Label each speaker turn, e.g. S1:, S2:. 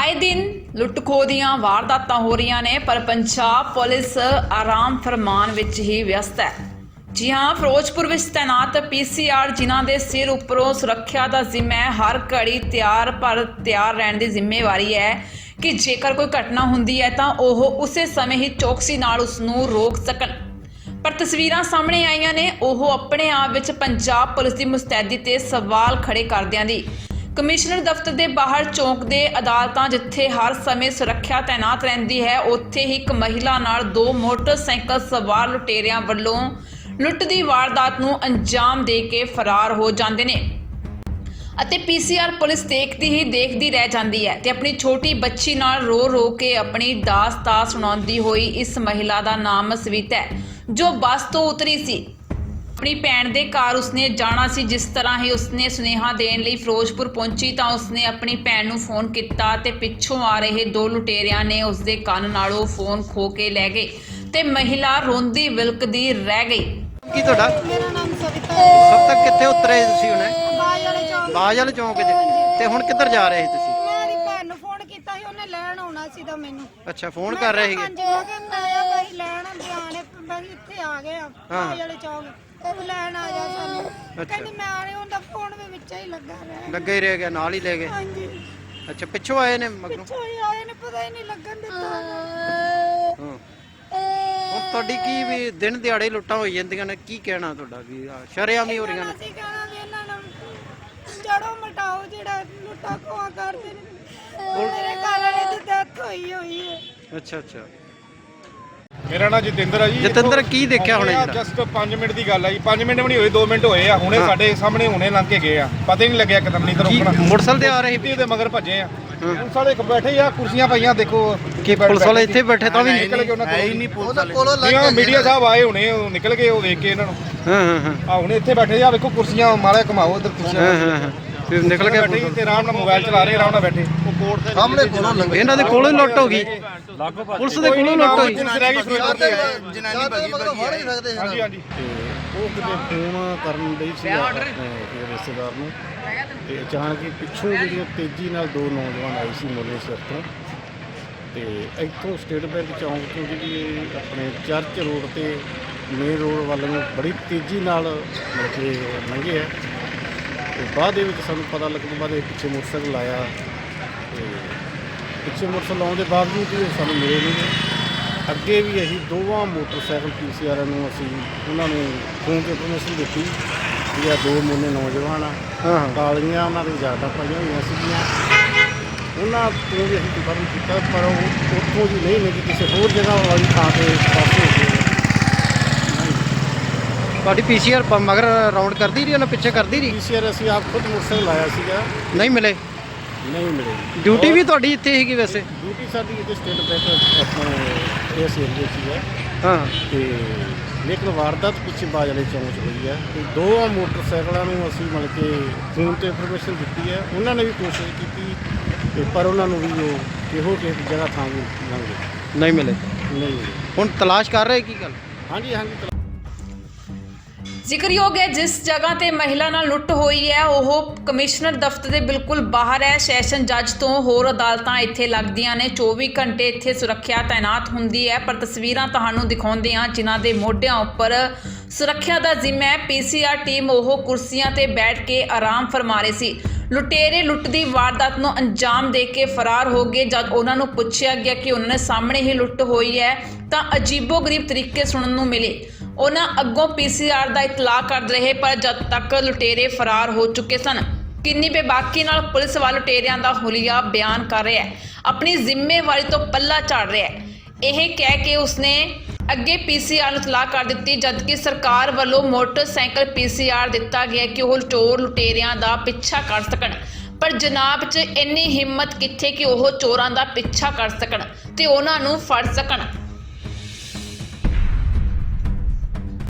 S1: ਆਏ ਦਿਨ ਲੁੱਟ-ਖੋਹ ਦੀਆਂ ਵਾਰਦਾਤਾਂ ਹੋ ਰਹੀਆਂ ਨੇ, ਪਰ ਪੰਜਾਬ ਪੁਲਿਸ ਆਰਾਮ ਫਰਮਾਨ ਵਿੱਚ ਹੀ ਵਿਅਸਤ ਹੈ। ਜੀ ਹਾਂ, ਫਿਰੋਜ਼ਪੁਰ ਵਿੱਚ ਤੈਨਾਤ ਪੀਸੀਆਰ ਜਿਨ੍ਹਾਂ ਦੇ ਸਿਰ ਉੱਪਰੋਂ ਸੁਰੱਖਿਆ ਦਾ ਜ਼ਿੰਮਾ ਹੈ, ਹਰ ਘੜੀ ਤਿਆਰ ਪਰ ਤਿਆਰ ਰਹਿਣ ਦੀ ਜ਼ਿੰਮੇਵਾਰੀ ਹੈ ਕਿ ਜੇਕਰ ਕੋਈ ਘਟਨਾ ਹੁੰਦੀ ਹੈ ਤਾਂ ਉਹ ਉਸੇ ਸਮੇਂ ਹੀ ਚੌਕਸੀ ਨਾਲ ਉਸ ਨੂੰ ਰੋਕ ਸਕਣ। ਪਰ ਤਸਵੀਰਾਂ ਸਾਹਮਣੇ ਆਈਆਂ ਨੇ, ਉਹ ਆਪਣੇ ਆਪ ਵਿੱਚ ਪੰਜਾਬ ਪੁਲਿਸ ਦੀ ਮੁਸਤੈਦੀ ਤੇ ਸਵਾਲ ਖੜੇ ਕਰਦਿਆਂ ਦੀ। ਕਮਿਸ਼ਨਰ ਦਫ਼ਤਰ ਦੇ ਬਾਹਰ ਚੌਂਕ ਦੇ ਅਦਾਲਤਾਂ ਜਿੱਥੇ ਹਰ ਸਮੇਂ ਸੁਰੱਖਿਆ ਤਾਇਨਾਤ ਰਹਿੰਦੀ ਹੈ, ਉੱਥੇ ਹੀ ਇੱਕ ਮਹਿਲਾ ਨਾਲ ਦੋ ਮੋਟਰਸਾਈਕਲ ਸਵਾਰ ਲੁਟੇਰਿਆਂ ਵੱਲੋਂ ਲੁੱਟ ਦੀ ਵਾਰਦਾਤ ਨੂੰ ਅੰਜਾਮ ਦੇ ਕੇ ਫਰਾਰ ਹੋ ਜਾਂਦੇ ਨੇ। ਅਤੇ ਪੀਸੀਆਰ ਪੁਲਿਸ ਦੇਖਦੀ ਹੀ ਦੇਖਦੀ ਰਹਿ ਜਾਂਦੀ ਹੈ ਤੇ ਆਪਣੀ ਛੋਟੀ ਬੱਚੀ ਨਾਲ ਰੋ ਰੋ ਕੇ ਆਪਣੀ ਦਾਸਤਾਨ ਸੁਣਾਉਂਦੀ ਹੋਈ ਇਸ ਮਹਿਲਾ ਦਾ ਨਾਮ ਸਵਿਤਾ ਹੈ, ਜੋ ਬੱਸ ਤੋਂ ਉਤਰੀ ਸੀ। ਆਪਣੀ ਭੈਣ ਦੇ ਘਰ ਉਸਨੇ ਜਾਣਾ ਸੀ ਜਿਸ ਤਰ੍ਹਾਂ ਹੀ ਉਸਨੇ ਸੁਨੇਹਾ ਦੇਣ ਲਈ ਫਿਰੋਜ਼ਪੁਰ ਪਹੁੰਚੀ ਤਾਂ ਉਸਨੇ ਆਪਣੀ ਭੈਣ ਨੂੰ ਫੋਨ ਕੀਤਾ ਤੇ ਪਿੱਛੋਂ ਆ ਰਹੇ ਦੋ ਲੁਟੇਰਿਆਂ ਨੇ ਉਸਦੇ ਕੰਨ ਨਾਲੋਂ ਫੋਨ ਖੋ ਕੇ ਲੈ ਗਏ ਤੇ ਮਹਿਲਾ ਰੋਂਦੀ ਵਿਲਕਦੀ ਰਹਿ ਗਈ।
S2: ਕੀ ਤੁਹਾਡਾ?
S3: ਮੇਰਾ ਨਾਮ ਸਵਿਤਾ ਹੈ।
S2: ਸਭ ਤੱਕ ਕਿੱਥੇ ਉਤਰੇ ਤੁਸੀਂ ਹੁਣੇ
S3: ਬਾਜ ਵਾਲੇ ਚੌਂਕ।
S2: ਬਾਜ ਵਾਲੇ ਚੌਂਕ 'ਚ? ਤੇ ਹੁਣ ਕਿੱਧਰ ਜਾ ਰਹੇ ਸੀ ਤੁਸੀਂ?
S3: ਮੇਰੀ ਭੈਣ ਨੂੰ ਫੋਨ ਕੀਤਾ ਸੀ ਉਹਨੇ ਲੈਣ ਆਉਣਾ ਸੀ ਤਾਂ ਮੈਨੂੰ।
S2: ਅੱਛਾ ਫੋਨ ਕਰ ਰਹੇ ਸੀਗੇ?
S3: ਹਾਂਜੀ ਮੈਂ ਕਿਹਾ ਮੈਂ ਆਇਆ ਬਾਈ ਲੈਣ ਬਿਆਨੇ ਬਈ ਇੱਥੇ ਆ ਗਏ ਆ। ਬਾਜ ਵਾਲੇ ਚੌਂਕ। ਤੂੰ ਲੈਣ ਆ ਜਾ ਸਾਨੂੰ।
S2: ਅੱਛਾ।
S3: ਕਹਿੰਦੀ ਮੈਂ ਆ ਰਹੀ ਉਹਦਾ ਫੋਨ ਵੀ ਵਿੱਚ ਹੀ ਲੱਗਾ ਰਿਹਾ
S2: ਲੱਗੇ ਹੀ ਰਹਿ ਗਿਆ ਨਾਲ ਹੀ ਲੈ ਗਏ।
S3: ਹਾਂਜੀ।
S2: ਅੱਛਾ ਪਿੱਛੋਂ ਆਏ ਨੇ ਮਗਰੋਂ?
S3: ਪਿੱਛੋਂ ਹੀ ਆਏ ਨੇ ਪਤਾ ਹੀ ਨਹੀਂ ਲੱਗਣ ਦਿੱਤਾ।
S2: ਹਾਂ। ਹੁਣ ਤੁਹਾਡੀ ਕੀ ਵੀ ਦਿਨ ਦਿਹਾੜੇ ਲੁੱਟਾਂ ਹੋਈ ਜਾਂਦੀਆਂ ਨੇ ਕੀ ਕਹਿਣਾ ਤੁਹਾਡਾ ਵੀ? ਸ਼ਰਿਆਮ ਹੀ ਹੋ ਰਹੀਆਂ ਨੇ।
S3: ਅਸੀਂ ਕਹਿਣਾ ਵੀ ਇਹਨਾਂ ਨੂੰ ਜੜੋਂ ਮਟਾਓ ਜਿਹੜਾ ਲੁੱਟਾ ਖੋਆ ਕਰਦੇ ਨੇ। ਮੇਰੇ ਘਰ ਵਾਲੇ ਦੀ ਡੈਥ ਹੋਈ ਹੋਈ ਹੈ।
S2: ਅੱਛਾ ਅੱਛਾ।
S4: ਮੇਰਾ ਨਾਮ ਜਤਿੰਦਰ ਆ ਜੀ।
S2: ਜਤਿੰਦਰ ਕੀ ਦੇਖਿਆ ਹੁਣੇ ਜਿਹੜਾ?
S4: ਜਸਟ 5 ਮਿੰਟ ਦੀ ਗੱਲ ਆ ਜੀ। 5 ਮਿੰਟ ਵੀ ਨਹੀਂ ਹੋਏ 2 ਮਿੰਟ ਹੋਏ ਆ। ਹੁਣੇ ਸਾਡੇ ਸਾਹਮਣੇ ਹੁਣੇ ਲੰਘ ਕੇ ਗਏ ਆ। ਪਤਾ ਹੀ ਨਹੀਂ ਲੱਗਿਆ ਕਦਮ ਨਹੀਂ
S2: ਕੀ
S4: ਰੋਕਣਾ।
S2: ਮੋਟਰਸਾਈਕਲ ਤੇ ਆ ਰਹੇ?
S4: ਸਿੱਧੀ ਉਹਦੇ ਮਗਰ ਭੱਜੇ ਆ। ਹੁਣ ਸਾਡੇ ਇੱਕ ਬੈਠੇ ਆ ਕੁਰਸੀਆਂ ਪਈਆਂ ਦੇਖੋ
S2: ਕੀ ਪੁਲਿਸ ਵਾਲੇ ਇੱਥੇ ਬੈਠੇ ਤਾਂ ਵੀ ਨਹੀਂ।
S4: ਨਿਕਲ ਕੇ ਉਹਨਾਂ ਕੋਲ ਨਹੀਂ ਪੁਲਿਸ ਵਾਲੇ। ਮੀਡੀਆ ਸਾਹਿਬ ਆਏ ਹੁਣੇ ਉਹ ਨਿਕਲ ਗਏ ਉਹ ਵੇਖ ਕੇ ਇਹਨਾਂ ਨੂੰ।
S2: ਹਾਂ ਹਾਂ ਹਾਂ।
S4: ਆ ਹੁਣੇ ਇੱਥੇ ਬੈਠੇ ਆ ਵੇਖੋ ਕੁਰਸੀਆਂ ਮਾਰੇ ਘਮਾਓ ਇੱਧਰ ਕੁਰਸੀਆਂ।
S2: ਹਾਂ ਹਾਂ ਹਾਂ। ਫਿਰ ਨਿਕਲ ਗਿਆ
S4: ਬੈਠੇ ਤੇ ਆਰਾਮ ਨਾਲ ਮੋਬਾਈਲ ਚਲਾ ਰਹੇ ਆਰਾਮ ਨਾਲ ਬੈਠੇ।
S5: ਸਾਹਮਣੇ ਕੋਲੋਂ ਲੰਘ
S2: ਇਹਨਾਂ ਦੇ ਕੋਲੋਂ ਹੀ ਲੁੱਟ ਹੋ ਗਈ। ਪੁਲਿਸ ਦੇ ਕੋਲੋਂ ਲੁੱਟ ਹੋਈ
S5: ਜਨਾਨੀ ਸਕਦੇ
S4: ਹਾਂਜੀ ਹਾਂਜੀ।
S6: ਉਹ ਕਿਤੇ ਫੋਨ ਕਰਨ ਲਈ ਸੀ ਆਪਣੇ ਰਿਸ਼ਤੇਦਾਰ ਨੂੰ। ਤੇ ਅਚਾਨਕ ਹੀ ਪਿੱਛੋਂ ਜਿਹੜੀਆਂ ਤੇਜ਼ੀ ਨਾਲ ਦੋ ਨੌਜਵਾਨ ਆਏ ਸੀ ਮੋਲੇ ਸਿਰ ਤੋਂ। ਤੇ ਇੱਥੋਂ ਸਟੇਟ ਬੈਂਕ ਚੌਂਕ ਤੋਂ ਜਿਹੜੀ ਆਪਣੇ ਚਰਚ ਰੋਡ ਤੇ ਮੇਨ ਰੋਡ ਵੱਲ ਨੂੰ ਬੜੀ ਤੇਜ਼ੀ ਨਾਲ ਮਤਲਬ ਕਿ ਲੰਘੇ ਆ। ਤੇ ਬਾਅਦ ਦੇ ਵਿੱਚ ਸਾਨੂੰ ਪਤਾ ਲੱਗਣ ਬਾਅਦ ਇਹ ਪਿੱਛੇ ਮੋਟਰਸਾਈਕਲ ਆਇਆ ਤੇ ਪਿੱਛੇ ਮੋਟਰਸਾਈਕਲ ਆਉਣ ਦੇ ਬਾਵਜੂਦ ਵੀ ਉਹ ਸਾਨੂੰ ਮਿਲੇ ਨਹੀਂ। ਗੇ। ਅੱਗੇ ਵੀ ਅਸੀਂ ਦੋਵਾਂ ਮੋਟਰਸਾਈਕਲ ਪੀਸੀਆਰ ਨੂੰ ਅਸੀਂ ਉਹਨਾਂ ਨੂੰ ਫੋਨ ਤੇ ਇਨਫੋਰਮੇਸ਼ਨ ਦਿੱਤੀ ਵੀ ਇਹ ਦੋ ਮੁੰਨੇ ਨੌਜਵਾਨ ਆ।
S2: ਹਾਂ ਹਾਂ।
S6: ਕਾਲੀਆਂ ਉਹਨਾਂ ਦੇ ਜ਼ਿਆਦਾ ਪਾਈਆਂ ਹੋਈਆਂ ਸੀਗੀਆਂ। ਉਹਨਾਂ ਤੋਂ ਵੀ ਅਸੀਂ ਕਨਫਰਮ ਕੀਤਾ ਪਰ ਉਹ ਉੱਥੋਂ ਜੀ ਨਹੀਂ ਮਿਲੀ ਕਿਸੇ ਹੋਰ ਜਗ੍ਹਾ ਵਾਲੀ ਥਾਂ ਤੇ ਪਾਸੇ ਹੋ ਗਏ।
S2: ਤੁਹਾਡੀ ਪੀਸੀਆਰ ਮਗਰ ਰਾਉਂਡ ਕਰਦੀ ਰਹੀ ਉਹਨਾਂ ਪਿੱਛੇ ਕਰਦੀ ਰਹੀ?
S6: ਪੀਸੀਆਰ ਅਸੀਂ ਆਪ ਖੁਦ ਮੋਟਰਸਾਈਕਲ ਲਾਇਆ ਸੀਗਾ।
S2: ਨਹੀਂ ਮਿਲੇ।
S6: ਨਹੀਂ ਮਿਲੇ।
S2: ਡਿਊਟੀ ਵੀ ਤੁਹਾਡੀ ਇੱਥੇ ਸੀਗੀ ਵੈਸੇ?
S6: ਡਿਊਟੀ ਸਾਡੀ ਇੱਥੇ ਸਟੇਟ ਬੈਂਕ ਆਪਣੇ ਇਸ ਏਰੀਏ 'ਚ ਹੀ ਹੈ।
S2: ਹਾਂ।
S6: ਤੇ ਲੇਕਿਨ ਵਾਰਦਾਤ ਪਿੱਛੇ ਬਾਜ ਵਾਲੇ ਚੌਂਕ 'ਚ ਹੋਈ ਹੈ। ਤੇ ਦੋ ਮੋਟਰਸਾਈਕਲਾਂ ਨੂੰ ਅਸੀਂ ਮਤਲਬ ਕਿ ਫੋਨ ਤੇ ਇਨਫੋਰਮੇਸ਼ਨ ਦਿੱਤੀ ਹੈ। ਉਹਨਾਂ ਨੇ ਵੀ ਕੋਸ਼ਿਸ਼ ਕੀਤੀ ਤੇ ਪਰ ਉਹਨਾਂ ਨੂੰ ਵੀ ਉਹ ਕਿਹੋ ਜਿਹੀ ਜਗ੍ਹਾ ਥਾਂ
S2: ਨਹੀਂ ਮਿਲੇ।
S6: ਨਹੀਂ ਮਿਲੇ।
S2: ਹੁਣ ਤਲਾਸ਼ ਕਰ ਰਹੇ ਕੀ ਗੱਲ?
S6: ਹਾਂਜੀ ਹਾਂਜੀ
S1: ਜ਼ਿਕਰਯੋਗ ਹੈ, ਜਿਸ ਜਗ੍ਹਾ ਤੇ ਮਹਿਲਾ ਨਾਲ ਲੁੱਟ ਹੋਈ ਹੈ, ਉਹ ਕਮਿਸ਼ਨਰ ਦਫ਼ਤਰ ਦੇ ਬਿਲਕੁਲ ਬਾਹਰ ਹੈ। ਸੈਸ਼ਨ ਜੱਜ ਤੋਂ ਹੋਰ ਅਦਾਲਤਾਂ ਇੱਥੇ ਲੱਗਦੀਆਂ ਨੇ। 24 ਘੰਟੇ ਇੱਥੇ ਸੁਰੱਖਿਆ ਤਾਇਨਾਤ ਹੁੰਦੀ ਹੈ, ਪਰ ਤਸਵੀਰਾਂ ਤੁਹਾਨੂੰ ਦਿਖਾਉਂਦੇ ਹਾਂ, ਜਿਨ੍ਹਾਂ ਦੇ ਮੋਢਿਆਂ ਉੱਪਰ ਸੁਰੱਖਿਆ ਦਾ ਜ਼ਿੰਮਾ ਹੈ। ਪੀਸੀਆਰ ਟੀਮ ਉਹ ਕੁਰਸੀਆਂ ਤੇ ਬੈਠ ਕੇ ਆਰਾਮ ਫਰਮਾ ਰਹੇ ਸੀ। ਲੁਟੇਰੇ ਲੁੱਟ ਦੀ ਵਾਰਦਾਤ ਨੂੰ ਅੰਜਾਮ ਦੇ ਕੇ ਫਰਾਰ ਹੋ ਗਏ। ਜਦ ਉਹਨਾਂ ਨੂੰ ਪੁੱਛਿਆ ਗਿਆ ਕਿ ਉਹਨਾਂ ਦੇ ਸਾਹਮਣੇ ਹੀ ਲੁੱਟ ਹੋਈ ਹੈ, ਤਾਂ ਅਜੀਬੋ-ਗਰੀਬ ਤਰੀਕੇ ਸੁਣਨ ਨੂੰ ਮਿਲੇ। ਉਹਨਾਂ ਅੱਗੋਂ ਪੀਸੀਆਰ ਦਾ ਇਤਲਾਹ ਕਰ ਰਹੇ ਪਰ ਜਦ ਤੱਕ ਲੁਟੇਰੇ ਫਰਾਰ ਹੋ ਚੁੱਕੇ ਸਨ, ਕਿੰਨੀ ਬੇਬਾਕੀ ਨਾਲ ਪੁਲਿਸ ਵੱਲ ਲੁਟੇਰਿਆਂ ਦਾ ਹੁਲੀਆ ਬਿਆਨ ਕਰ ਰਿਹਾ ਹੈ, ਆਪਣੀ ਜ਼ਿੰਮੇਵਾਰੀ ਤੋਂ ਪੱਲਾ ਝਾੜ ਰਿਹਾ ਹੈ। ਇਹ ਕਹਿ ਕੇ ਉਸਨੇ ਅੱਗੇ ਪੀਸੀਆਰ ਨੂੰ ਇਤਲਾਹ ਕਰ ਦਿੱਤੀ, ਜਦਕਿ ਸਰਕਾਰ ਵੱਲੋਂ ਮੋਟਰਸਾਈਕਲ ਪੀਸੀਆਰ ਦਿੱਤਾ ਗਿਆ ਕਿ ਉਹ ਚੋਰ ਲੁਟੇਰਿਆਂ ਦਾ ਪਿੱਛਾ ਕਰ ਸਕਣ। ਪਰ ਜਨਾਬ 'ਚ ਇੰਨੀ ਹਿੰਮਤ ਕਿੱਥੇ ਕਿ ਉਹ ਚੋਰਾਂ ਦਾ ਪਿੱਛਾ ਕਰ ਸਕਣ ਤੇ ਉਹਨਾਂ ਨੂੰ ਫੜ ਸਕਣ।